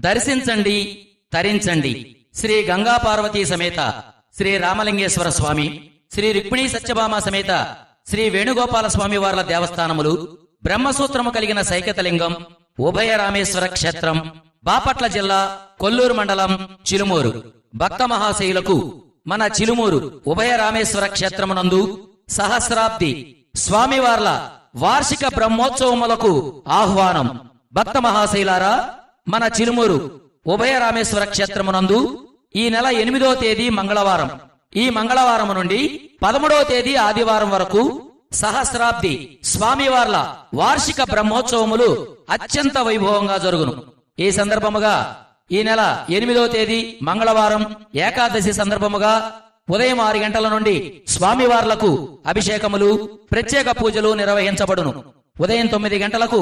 దర్శించండి తరించండి. శ్రీ గంగా పార్వతీ సమేత శ్రీ రామలింగేశ్వర స్వామి శ్రీ రుక్మిణీ సత్యభామ సమేత శ్రీ వేణుగోపాల స్వామి వార్ల దేవస్థానములు బ్రహ్మసూత్రము కలిగిన సైకతలింగం ఉభయ రామేశ్వర క్షేత్రం బాపట్ల జిల్లా కొల్లూరు మండలం చిలుమూరు. భక్త మహాశయులకు మన చిలుమూరు ఉభయ రామేశ్వర క్షేత్రమునందు సహస్రాబ్ది స్వామివార్ల వార్షిక బ్రహ్మోత్సవములకు ఆహ్వానం. భక్త మహాశైలారా మన చిరుమూరు ఉభయ రామేశ్వర క్షేత్రమునందు ఈ నెల ఎనిమిదో తేదీ మంగళవారం. ఈ మంగళవారం నుండి పదమూడవ తేదీ ఆదివారం వరకు సహస్రాబ్ది స్వామివార్ల వార్షిక బ్రహ్మోత్సవములు అత్యంత వైభవంగా జరుగును. ఈ సందర్భముగా ఈ నెల ఎనిమిదో తేదీ మంగళవారం ఏకాదశి సందర్భముగా ఉదయం ఆరు గంటల నుండి స్వామివార్లకు అభిషేకములు ప్రత్యేక పూజలు నిర్వహించబడును. ఉదయం తొమ్మిది గంటలకు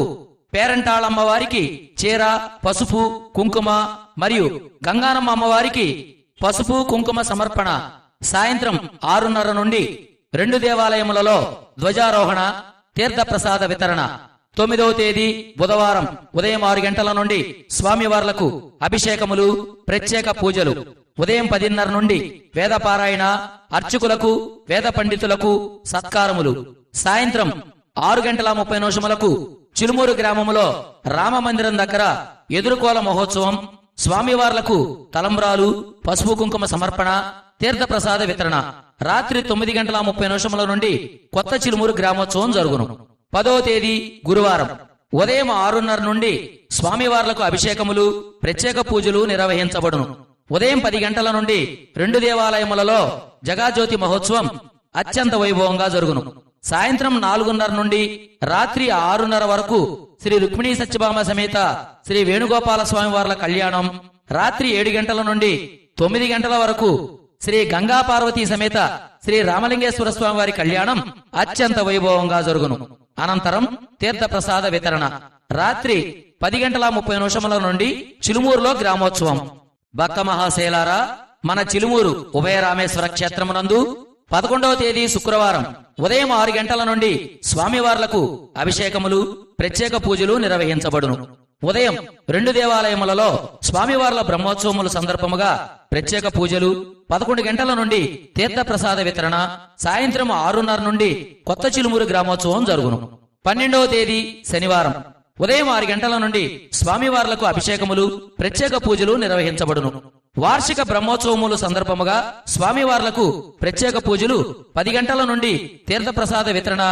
పేరంటాళమ్మ అమ్మవారికి చీర పసుపు కుంకుమ మరియు గంగానమ్మ అమ్మవారికి పసుపు కుంకుమ సమర్పణ. సాయంత్రం ఆరున్నర నుండి రెండు దేవాలయములలో ధ్వజారోహణ తీర్థప్రసాద వితరణ. తొమ్మిదవ తేదీ బుధవారం ఉదయం ఆరు గంటల నుండి స్వామివార్లకు అభిషేకములు ప్రత్యేక పూజలు. ఉదయం పదిన్నర నుండి వేదపారాయణ అర్చకులకు వేద పండితులకు సత్కారములు. సాయంత్రం ఆరు గంటల ముప్పై నిమిషములకు చిలుమూరు గ్రామములో రామ మందిరం దగ్గర ఎదురుకోల మహోత్సవం స్వామివార్లకు తలంబ్రాలు పసుపు కుంకుమ సమర్పణ తీర్థప్రసాద వితరణ. రాత్రి తొమ్మిది గంటల ముప్పై నిమిషముల నుండి కొత్త చిలుమూరు గ్రామోత్సవం జరుగును. పదో తేదీ గురువారం. ఉదయం ఆరున్నర నుండి స్వామివార్లకు అభిషేకములు ప్రత్యేక పూజలు నిర్వహించబడును. ఉదయం పది గంటల నుండి రెండు దేవాలయములలో జగాజ్యోతి మహోత్సవం అత్యంత వైభవంగా జరుగును. సాయంత్రం నాలుగున్నర నుండి రాత్రి ఆరున్నర వరకు శ్రీ రుక్మిణీ సత్యభామ సమేత శ్రీ వేణుగోపాల స్వామి వార్ల కళ్యాణం. రాత్రి ఏడు గంటల నుండి తొమ్మిది గంటల వరకు శ్రీ గంగా పార్వతీ సమేత శ్రీ రామలింగేశ్వర స్వామి వారి కళ్యాణం అత్యంత వైభవంగా జరుగును. అనంతరం తీర్థ ప్రసాద వితరణ. రాత్రి పది గంటల ముప్పై నిమిషముల నుండి చిలుమూరులో గ్రామోత్సవం. భక్త మహాశైలారా మన చిలుమూరు ఉభయ రామేశ్వర క్షేత్రమునందు పదకొండవ తేదీ శుక్రవారం. ఉదయం ఆరు గంటల నుండి స్వామివార్లకు అభిషేకములు ప్రత్యేక పూజలు నిర్వహించబడును. ఉదయం రెండు దేవాలయములలో స్వామివార్ల బ్రహ్మోత్సవముల సందర్భముగా ప్రత్యేక పూజలు పదకొండు గంటల నుండి తీర్థప్రసాద వితరణ సాయంత్రం ఆరున్నర నుండి కొత్త చిలుమూరు గ్రామోత్సవం జరుగును. పన్నెండవ తేదీ శనివారం. ఉదయం ఆరు గంటల నుండి స్వామివార్లకు అభిషేకములు ప్రత్యేక పూజలు నిర్వహించబడును. వార్షిక బ్రహ్మోత్సవములు సందర్భముగా స్వామివార్లకు ప్రత్యేక పూజలు పది గంటల నుండి తీర్థప్రసాద వితరణ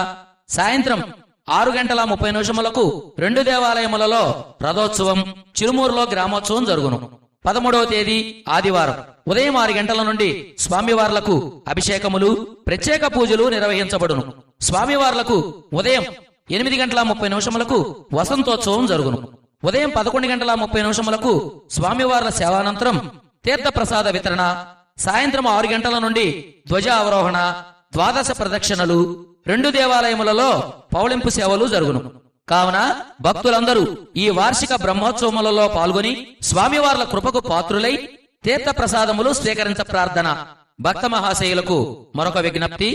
సాయంత్రం ఆరు గంటల ముప్పై నిమిషములకు రెండు దేవాలయములలో రథోత్సవం చిరుమూరులో గ్రామోత్సవం జరుగును. పదమూడవ తేదీ ఆదివారం ఉదయం ఆరు గంటల నుండి స్వామివార్లకు అభిషేకములు ప్రత్యేక పూజలు నిర్వహించబడును. స్వామివార్లకు ఉదయం ఎనిమిది గంటల ముప్పై నిమిషములకు వసంతోత్సవం జరుగును. ఉదయం పదకొండు గంటల ముప్పై నిమిషములకు స్వామివార్ల సేవానంతరం తీర్థ ప్రసాద వితరణ సాయంత్రం ఆరు గంటల నుండి ధ్వజ అవరోహణ ద్వాదశ ప్రదక్షిణలు రెండు దేవాలయములలో పౌళింపు సేవలు జరుగును. కావున భక్తులందరూ ఈ వార్షిక బ్రహ్మోత్సవములలో పాల్గొని స్వామివార్ల కృపకు పాత్రులై తీర్థ ప్రసాదములు స్వీకరించ ప్రార్థన. భక్త మహాశయులకు మరొక విజ్ఞప్తి.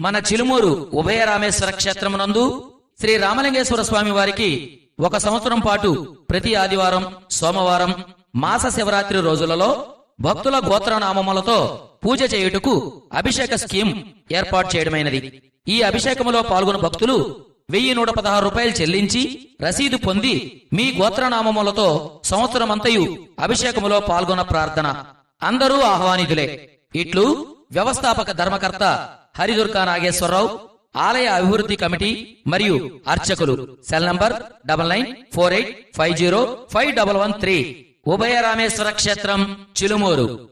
మన చిలుమూరు ఉభయ రామేశ్వర క్షేత్రమునందు శ్రీ రామలింగేశ్వర స్వామి వారికి ఒక సంవత్సరం పాటు ప్రతి ఆదివారం సోమవారం మాస శివరాత్రి రోజులలో భక్తుల గోత్రనామములతో పూజ చేయుటకు అభిషేక స్కీమ్ ఏర్పాటు చేయడమైనది. ఈ అభిషేకములో పాల్గొన్న భక్తులు వెయ్యి నూట పదహారు రూపాయలు చెల్లించి రసీదు పొంది మీ గోత్రనామములతో సంవత్సరమంతయు అభిషేకములో పాల్గొన్న ప్రార్థన. అందరూ ఆహ్వానితులే. ఇట్లు వ్యవస్థాపక ధర్మకర్త హరిదుర్గా నాగేశ్వరరావు ఆలయ అభివృద్ధి కమిటీ మరియు అర్చకులు. Cell number double nine four eight five zero five double one three. ఉభయ రామేశ్వర క్షేత్రం చిలుమూరు.